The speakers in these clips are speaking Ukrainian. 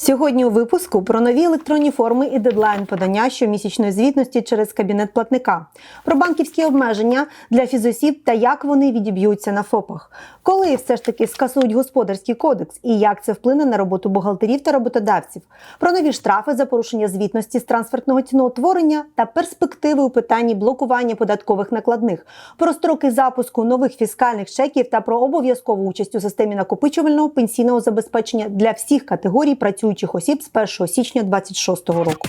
Сьогодні у випуску про нові електронні форми і дедлайн подання щомісячної звітності через кабінет платника, про банківські обмеження для фізосіб та як вони відіб'ються на ФОПах, коли все ж таки скасують господарський кодекс і як це вплине на роботу бухгалтерів та роботодавців, про нові штрафи за порушення звітності з трансфертного ціноутворення та перспективи у питанні блокування податкових накладних, про строки запуску нових фіскальних чеків та про обов'язкову участь у системі накопичувального пенсійного забезпечення для всіх категорій працюючих осіб з 1 січня 2026 року.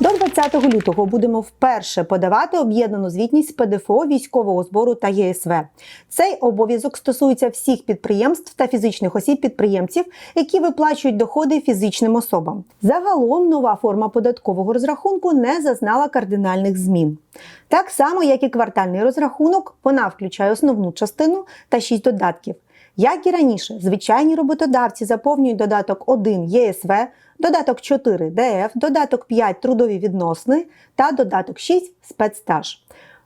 До 20 лютого будемо вперше подавати об'єднану звітність ПДФО військового збору та ЄСВ. Цей обов'язок стосується всіх підприємств та фізичних осіб-підприємців, які виплачують доходи фізичним особам. Загалом нова форма податкового розрахунку не зазнала кардинальних змін. Так само, як і квартальний розрахунок, вона включає основну частину та 6 додатків. Як і раніше, звичайні роботодавці заповнюють додаток 1 ЄСВ, додаток 4 ДФ, додаток 5 трудові відносини та додаток 6 спецстаж.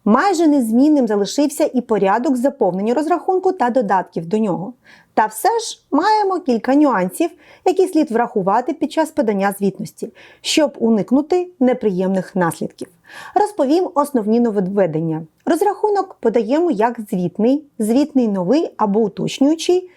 Майже незмінним залишився і порядок заповнення розрахунку та додатків до нього. Та все ж маємо кілька нюансів, які слід врахувати під час подання звітності, щоб уникнути неприємних наслідків. Розповім основні нововведення. Розрахунок подаємо як звітний, звітний новий або уточнюючий,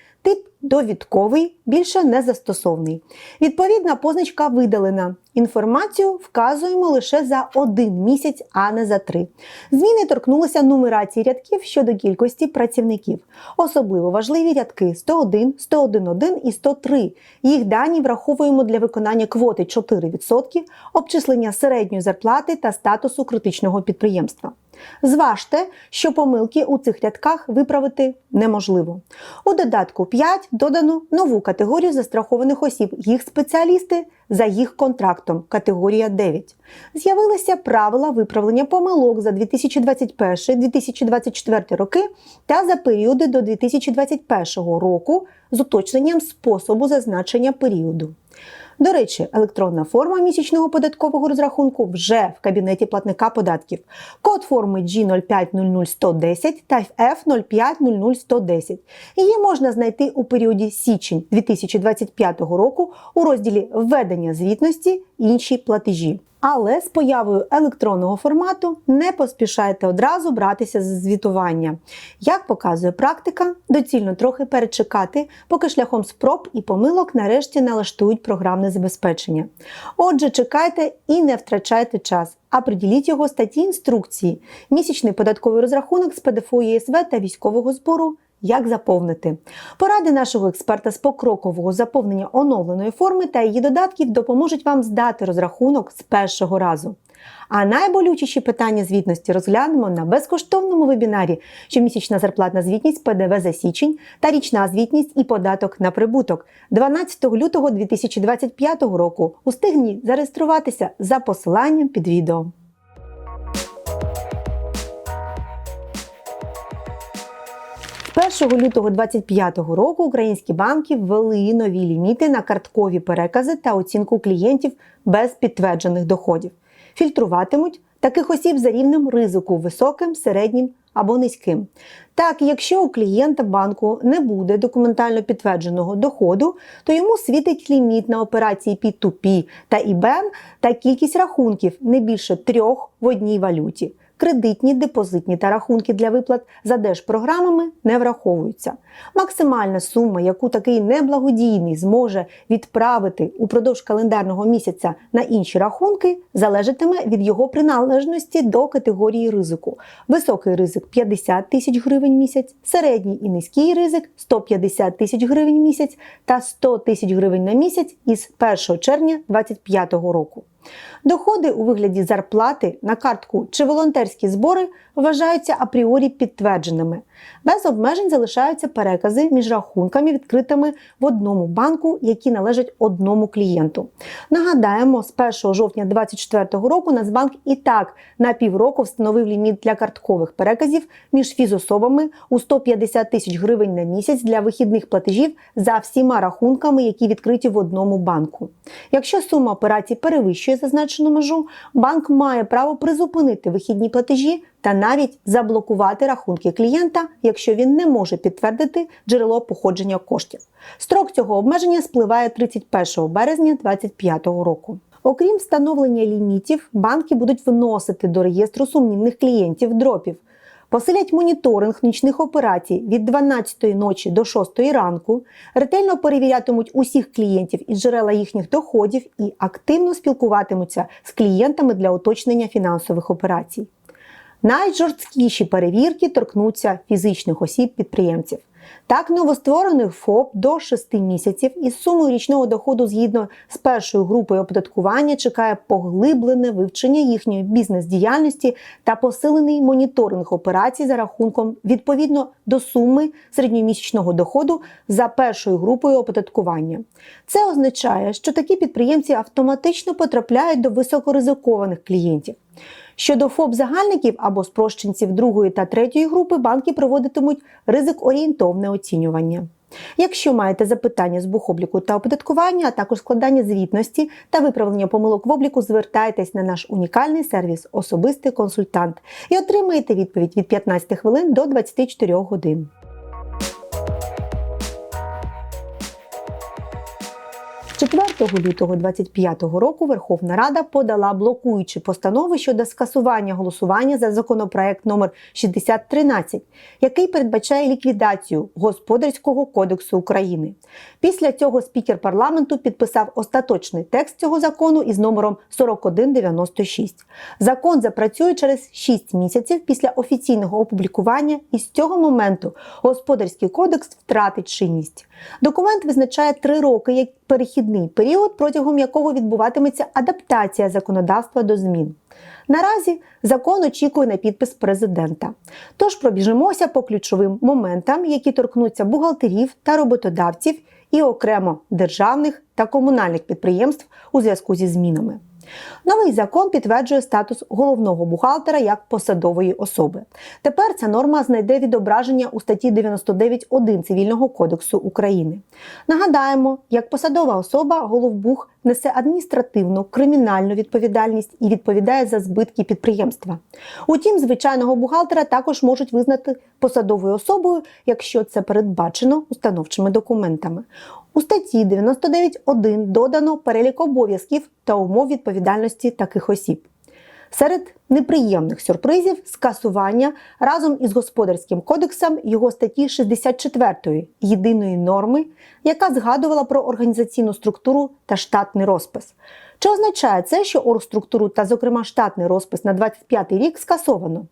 довідковий, більше не застосовний. Відповідна позначка видалена. Інформацію вказуємо лише за один місяць, а не за три. Зміни торкнулися нумерації рядків щодо кількості працівників. Особливо важливі рядки 101, 101.1 і 103. Їх дані враховуємо для виконання квоти 4%, обчислення середньої зарплати та статусу критичного підприємства. Зважте, що помилки у цих рядках виправити неможливо. У додатку 5 додано нову категорію застрахованих осіб, їх спеціалісти за їх контрактом, категорія 9. З'явилися правила виправлення помилок за 2021-2024 роки та за періоди до 2021 року з уточненням способу зазначення періоду. До речі, електронна форма місячного податкового розрахунку вже в кабінеті платника податків. Код форми G0500110 та F0500110. Її можна знайти у періоді січень 2025 року у розділі Введення звітності інші платежі. Але з появою електронного формату не поспішайте одразу братися за звітування. Як показує практика, доцільно трохи перечекати, поки шляхом спроб і помилок нарешті налаштують програмне забезпечення. Отже, чекайте і не втрачайте час, а приділіть його статті інструкції, місячний податковий розрахунок з ПДФО ЄСВ та військового збору. Як заповнити поради нашого експерта з покрокового заповнення оновленої форми та її додатків допоможуть вам здати розрахунок з першого разу. А найболючіші питання звітності розглянемо на безкоштовному вебінарі, щомісячна зарплатна звітність ПДВ за січень та річна звітність і податок на прибуток 12 лютого 2025 року. Устигніть зареєструватися за посиланням під відео. 1 лютого 2025 року українські банки ввели нові ліміти на карткові перекази та оцінку клієнтів без підтверджених доходів. Фільтруватимуть таких осіб за рівнем ризику високим, середнім або низьким. Так, якщо у клієнта банку не буде документально підтвердженого доходу, то йому світить ліміт на операції P2P та IBAN та кількість рахунків не більше трьох в одній валюті. Кредитні, депозитні та рахунки для виплат за держпрограмами не враховуються. Максимальна сума, яку такий неблагодійний зможе відправити упродовж календарного місяця на інші рахунки, залежатиме від його приналежності до категорії ризику. Високий ризик 50 тисяч гривень місяць, середній і низький ризик 150 тисяч гривень місяць та 100 тисяч гривень на місяць із 1 червня 2025 року. Доходи у вигляді зарплати на картку чи волонтерські збори вважаються апріорі підтвердженими. Без обмежень залишаються перекази між рахунками, відкритими в одному банку, які належать одному клієнту. Нагадаємо, з 1 жовтня 2024 року Нацбанк і так на півроку встановив ліміт для карткових переказів між фізособами у 150 тисяч гривень на місяць для вихідних платежів за всіма рахунками, які відкриті в одному банку. Якщо сума операцій перевищує зазначену межу, банк має право призупинити вихідні платежі та навіть заблокувати рахунки клієнта, якщо він не може підтвердити джерело походження коштів. Строк цього обмеження спливає 31 березня 2025 року. Окрім встановлення лімітів, банки будуть вносити до реєстру сумнівних клієнтів дропів. Посилять моніторинг нічних операцій від 12 ночі до 6 ранку, ретельно перевірятимуть усіх клієнтів і джерела їхніх доходів і активно спілкуватимуться з клієнтами для уточнення фінансових операцій. Найжорсткіші перевірки торкнуться фізичних осіб-підприємців. Так, новостворених ФОП до 6 місяців із сумою річного доходу згідно з першою групою оподаткування чекає поглиблене вивчення їхньої бізнес-діяльності та посилений моніторинг операцій за рахунком відповідно до суми середньомісячного доходу за першою групою оподаткування. Це означає, що такі підприємці автоматично потрапляють до високоризикованих клієнтів. Щодо ФОП-загальників або спрощенців другої та третьої групи, банки проводитимуть ризик-орієнтовне оцінювання. Якщо маєте запитання з бухобліку та оподаткування, а також складання звітності та виправлення помилок в обліку, звертайтесь на наш унікальний сервіс Особистий консультант і отримаєте відповідь від 15 хвилин до 24 годин. 4 лютого 2025 року Верховна Рада подала блокуючі постанови щодо скасування голосування за законопроект номер 6013, який передбачає ліквідацію Господарського кодексу України. Після цього спікер парламенту підписав остаточний текст цього закону із номером 4196. Закон запрацює через 6 місяців після офіційного опублікування, і з цього моменту Господарський кодекс втратить чинність. Документ визначає три роки як перехідний період, протягом якого відбуватиметься адаптація законодавства до змін. Наразі закон очікує на підпис президента. Тож пробіжимося по ключовим моментам, які торкнуться бухгалтерів та роботодавців і окремо державних та комунальних підприємств у зв'язку зі змінами. Новий закон підтверджує статус головного бухгалтера як посадової особи. Тепер ця норма знайде відображення у статті 99.1 Цивільного кодексу України. Нагадаємо, як посадова особа головбух несе адміністративну кримінальну відповідальність і відповідає за збитки підприємства. Утім, звичайного бухгалтера також можуть визнати посадовою особою, якщо це передбачено установчими документами. У статті 99.1 додано перелік обов'язків та умов відповідальності таких осіб. Серед неприємних сюрпризів скасування разом із господарським кодексом його статті 64 єдиної норми, яка згадувала про організаційну структуру та штатний розпис. Чи означає це, що оргструктуру та, зокрема, штатний розпис на 25 рік скасовано?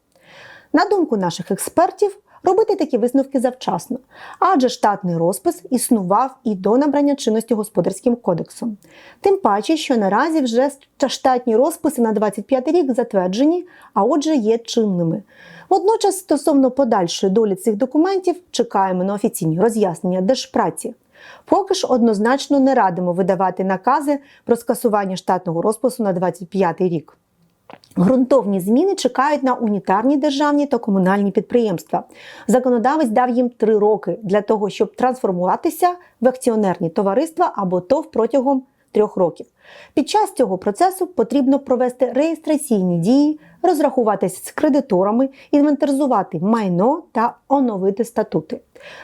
На думку наших експертів, робити такі висновки завчасно, адже штатний розпис існував і до набрання чинності господарським кодексом. Тим паче, що наразі вже штатні розписи на 25 рік затверджені, а отже, є чинними. Водночас, стосовно подальшої долі цих документів, чекаємо на офіційні роз'яснення Держпраці. Поки ж однозначно не радимо видавати накази про скасування штатного розпису на 25 рік. Грунтовні зміни чекають на унітарні державні та комунальні підприємства. Законодавець дав їм три роки для того, щоб трансформуватися в акціонерні товариства або ТОВ протягом трьох років. Під час цього процесу потрібно провести реєстраційні дії, розрахуватися з кредиторами, інвентаризувати майно та оновити статути.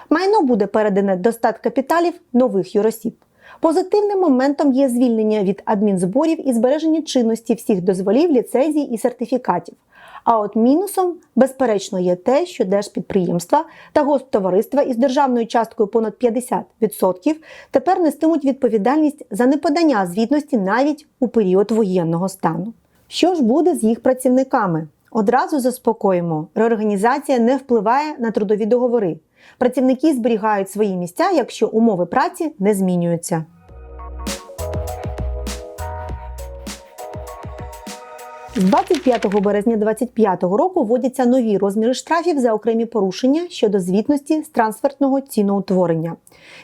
Майно буде передане до статкапіталів нових юросіб. Позитивним моментом є звільнення від адмінзборів і збереження чинності всіх дозволів, ліцензій і сертифікатів. А от мінусом, безперечно, є те, що держпідприємства та госптовариства із державною часткою понад 50% тепер нестимуть відповідальність за неподання звітності навіть у період воєнного стану. Що ж буде з їх працівниками? Одразу заспокоїмо, реорганізація не впливає на трудові договори. Працівники зберігають свої місця, якщо умови праці не змінюються. З 25 березня 2025 року вводяться нові розміри штрафів за окремі порушення щодо звітності з трансфертного ціноутворення.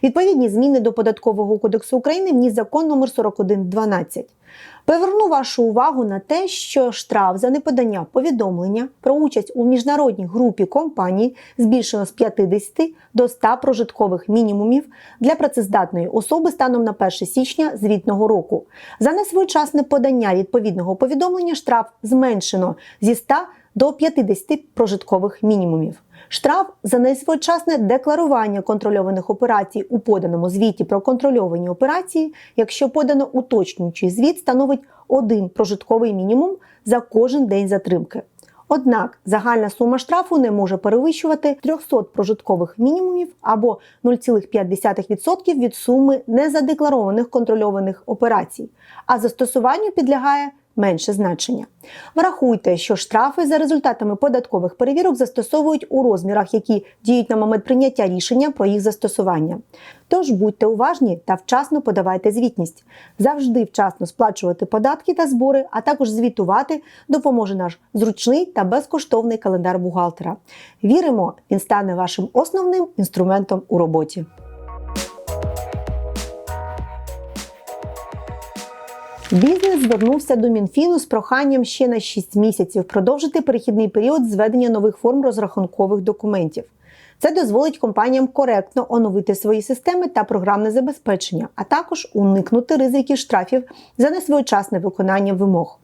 Відповідні зміни до податкового кодексу України вніс закон номер 4112. Приверну вашу увагу на те, що штраф за неподання повідомлення про участь у міжнародній групі компаній збільшено з 50 до 100 прожиткових мінімумів для працездатної особи станом на 1 січня звітного року. За несвоєчасне подання відповідного повідомлення штраф зменшено зі 100 до 50 прожиткових мінімумів. Штраф за несвоєчасне декларування контрольованих операцій у поданому звіті про контрольовані операції, якщо подано уточнюючий звіт, становить один прожитковий мінімум за кожен день затримки. Однак загальна сума штрафу не може перевищувати 300 прожиткових мінімумів або 0,5% від суми незадекларованих контрольованих операцій, а застосуванню підлягає менше значення. Врахуйте, що штрафи за результатами податкових перевірок застосовують у розмірах, які діють на момент прийняття рішення про їх застосування. Тож будьте уважні та вчасно подавайте звітність. Завжди вчасно сплачувати податки та збори, а також звітувати допоможе наш зручний та безкоштовний календар бухгалтера. Віримо, він стане вашим основним інструментом у роботі. Бізнес звернувся до Мінфіну з проханням ще на 6 місяців продовжити перехідний період зведення нових форм розрахункових документів. Це дозволить компаніям коректно оновити свої системи та програмне забезпечення, а також уникнути ризиків штрафів за несвоєчасне виконання вимог.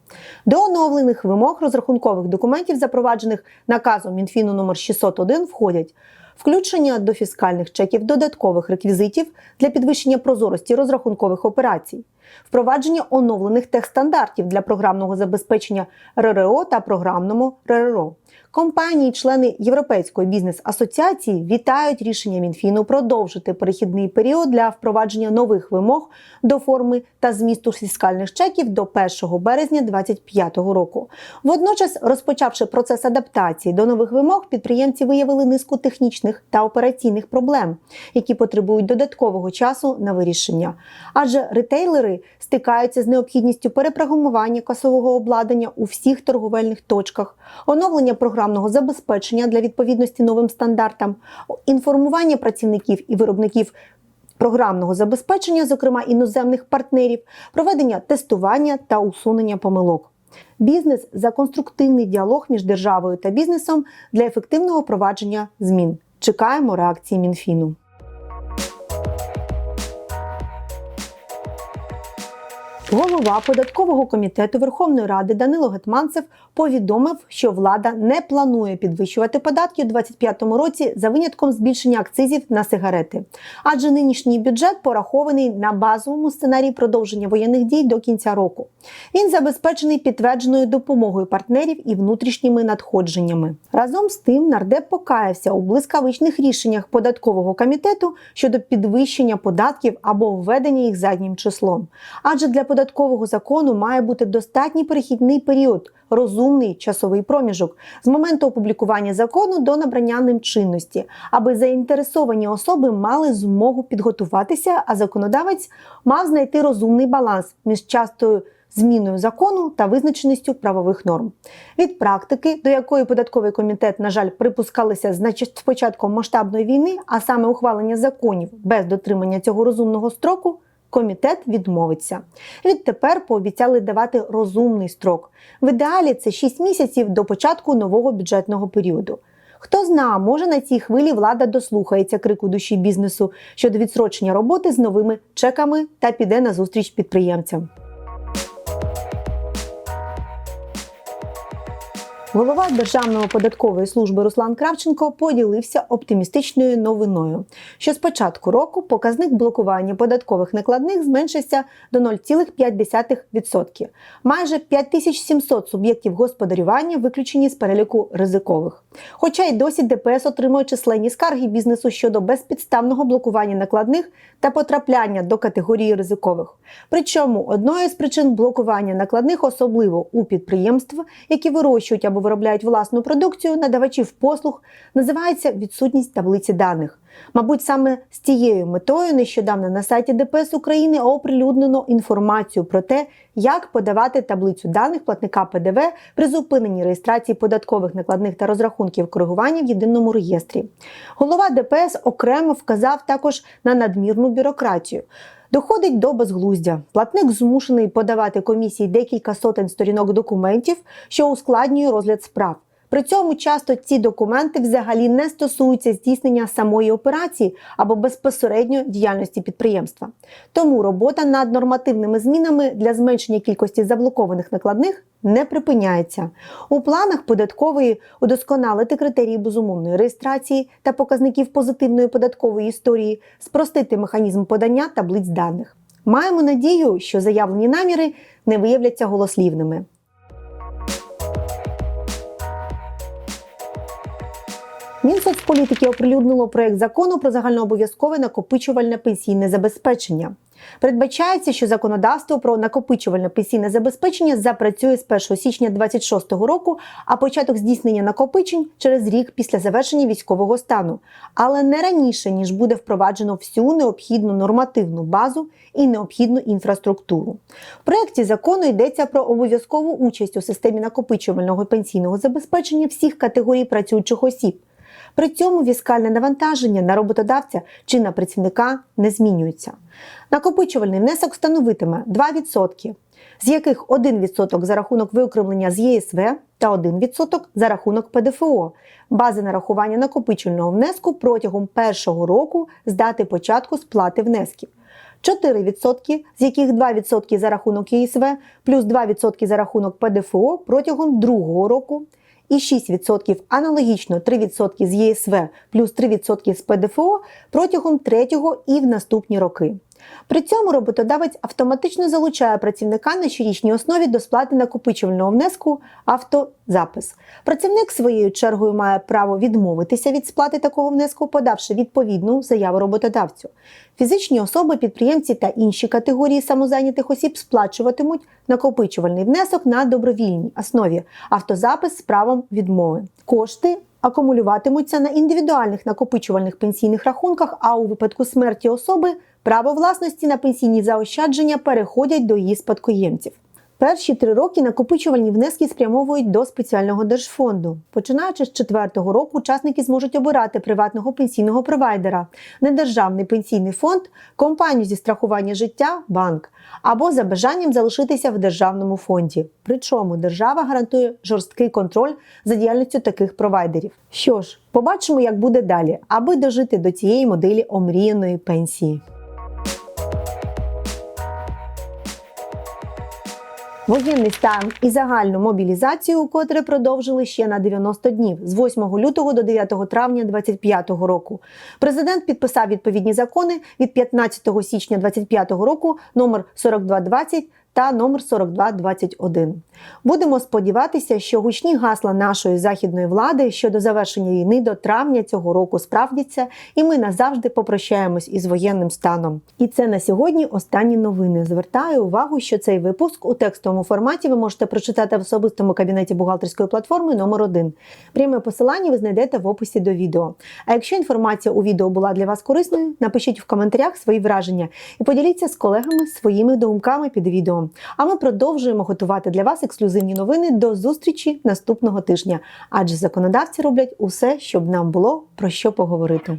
До оновлених вимог розрахункових документів, запроваджених наказом Мінфіну номер 601, входять включення до фіскальних чеків додаткових реквізитів для підвищення прозорості розрахункових операцій, впровадження оновлених техстандартів для програмного забезпечення РРО та програмному РРО. Компанії, члени Європейської бізнес-асоціації, вітають рішення Мінфіну продовжити перехідний період для впровадження нових вимог до форми та змісту фіскальних чеків до 1 березня 2025 року. Водночас, розпочавши процес адаптації до нових вимог, підприємці виявили низку технічних та операційних проблем, які потребують додаткового часу на вирішення. Адже ретейлери стикаються з необхідністю перепрограмування касового обладнання у всіх торговельних точках, оновлення програмного забезпечення для відповідності новим стандартам, інформування працівників і виробників. Програмного забезпечення, зокрема іноземних партнерів, проведення тестування та усунення помилок. Бізнес за конструктивний діалог між державою та бізнесом для ефективного провадження змін. Чекаємо реакції Мінфіну. Голова податкового комітету Верховної Ради Данило Гетманцев повідомив, що влада не планує підвищувати податки у 2025 році за винятком збільшення акцизів на сигарети, адже нинішній бюджет порахований на базовому сценарії продовження воєнних дій до кінця року. Він забезпечений підтвердженою допомогою партнерів і внутрішніми надходженнями. Разом з тим нардеп покаявся у блискавичних рішеннях податкового комітету щодо підвищення податків або введення їх заднім числом. Адже для податкового закону має бути достатній перехідний період, розумний часовий проміжок з моменту опублікування закону до набрання ним чинності, аби заінтересовані особи мали змогу підготуватися, а законодавець мав знайти розумний баланс між частою зміною закону та визначеністю правових норм. Від практики, до якої податковий комітет, на жаль, припускалися значить з початком масштабної війни, а саме ухвалення законів без дотримання цього розумного строку. Комітет відмовиться. Відтепер пообіцяли давати розумний строк. В ідеалі це 6 місяців до початку нового бюджетного періоду. Хто зна, може на цій хвилі влада дослухається крику душі бізнесу щодо відсрочення роботи з новими чеками та піде на зустріч підприємцям. Голова Державної податкової служби Руслан Кравченко поділився оптимістичною новиною, що з початку року показник блокування податкових накладних зменшився до 0,5%. Майже 5700 суб'єктів господарювання виключені з переліку ризикових. Хоча й досі ДПС отримує численні скарги бізнесу щодо безпідставного блокування накладних та потрапляння до категорії ризикових. Причому одною з причин блокування накладних, особливо у підприємств, які вирощують або виробляють власну продукцію надавачів послуг, називається відсутність таблиці даних. Мабуть, саме з цією метою нещодавно на сайті ДПС України оприлюднено інформацію про те, як подавати таблицю даних платника ПДВ при зупиненні реєстрації податкових накладних та розрахунків коригування в єдиному реєстрі. Голова ДПС окремо вказав також на надмірну бюрократію. Доходить до безглуздя. Платник змушений подавати комісії декілька сотень сторінок документів, що ускладнює розгляд справ. При цьому часто ці документи взагалі не стосуються здійснення самої операції або безпосередньо діяльності підприємства. Тому робота над нормативними змінами для зменшення кількості заблокованих накладних не припиняється. У планах податкової удосконалити критерії безумовної реєстрації та показників позитивної податкової історії, спростити механізм подання таблиць даних. Маємо надію, що заявлені наміри не виявляться голослівними. Мінсоцполітики оприлюднило проект закону про загальнообов'язкове накопичувальне пенсійне забезпечення. Передбачається, що законодавство про накопичувальне пенсійне забезпечення запрацює з 1 січня 2026 року, а початок здійснення накопичень через рік після завершення військового стану, але не раніше ніж буде впроваджено всю необхідну нормативну базу і необхідну інфраструктуру. В проєкті закону йдеться про обов'язкову участь у системі накопичувального пенсійного забезпечення всіх категорій працюючих осіб. При цьому фіскальне навантаження на роботодавця чи на працівника не змінюється. Накопичувальний внесок становитиме 2%, з яких 1% за рахунок виокремлення з ЄСВ та 1% за рахунок ПДФО, бази нарахування накопичувального внеску протягом першого року з дати початку сплати внесків. 4%, з яких 2% за рахунок ЄСВ, плюс 2% за рахунок ПДФО протягом другого року, і 6% аналогічно 3% з ЄСВ плюс 3% з ПДФО протягом третього і в наступні роки. При цьому роботодавець автоматично залучає працівника на щорічній основі до сплати накопичувального внеску автозапис. Працівник своєю чергою має право відмовитися від сплати такого внеску, подавши відповідну заяву роботодавцю. Фізичні особи, підприємці та інші категорії самозайнятих осіб сплачуватимуть накопичувальний внесок на добровільній основі, автозапис з правом відмови. Кошти акумулюватимуться на індивідуальних накопичувальних пенсійних рахунках, а у випадку смерті особи право власності на пенсійні заощадження переходять до її спадкоємців. Перші три роки накопичувальні внески спрямовують до спеціального держфонду. Починаючи з четвертого року, учасники зможуть обирати приватного пенсійного провайдера, недержавний пенсійний фонд, компанію зі страхування життя, банк або за бажанням залишитися в державному фонді. Причому держава гарантує жорсткий контроль за діяльністю таких провайдерів. Що ж, побачимо, як буде далі, аби дожити до цієї моделі омріяної пенсії. Воєнний стан і загальну мобілізацію, котре продовжили ще на 90 днів з 8 лютого до 9 травня 2025 року. Президент підписав відповідні закони від 15 січня 2025 року номер 4220 та номер 4221. Будемо сподіватися, що гучні гасла нашої західної влади щодо завершення війни до травня цього року справдяться, і ми назавжди попрощаємось із воєнним станом. І це на сьогодні останні новини. Звертаю увагу, що цей випуск у текстовому форматі ви можете прочитати в особистому кабінеті бухгалтерської платформи номер 1 Пряме посилання ви знайдете в описі до відео. А якщо інформація у відео була для вас корисною, напишіть в коментарях свої враження і поділіться з колегами своїми думками під відео. А ми продовжуємо готувати для вас ексклюзивні новини до зустрічі наступного тижня, адже законодавці роблять усе, щоб нам було про що поговорити.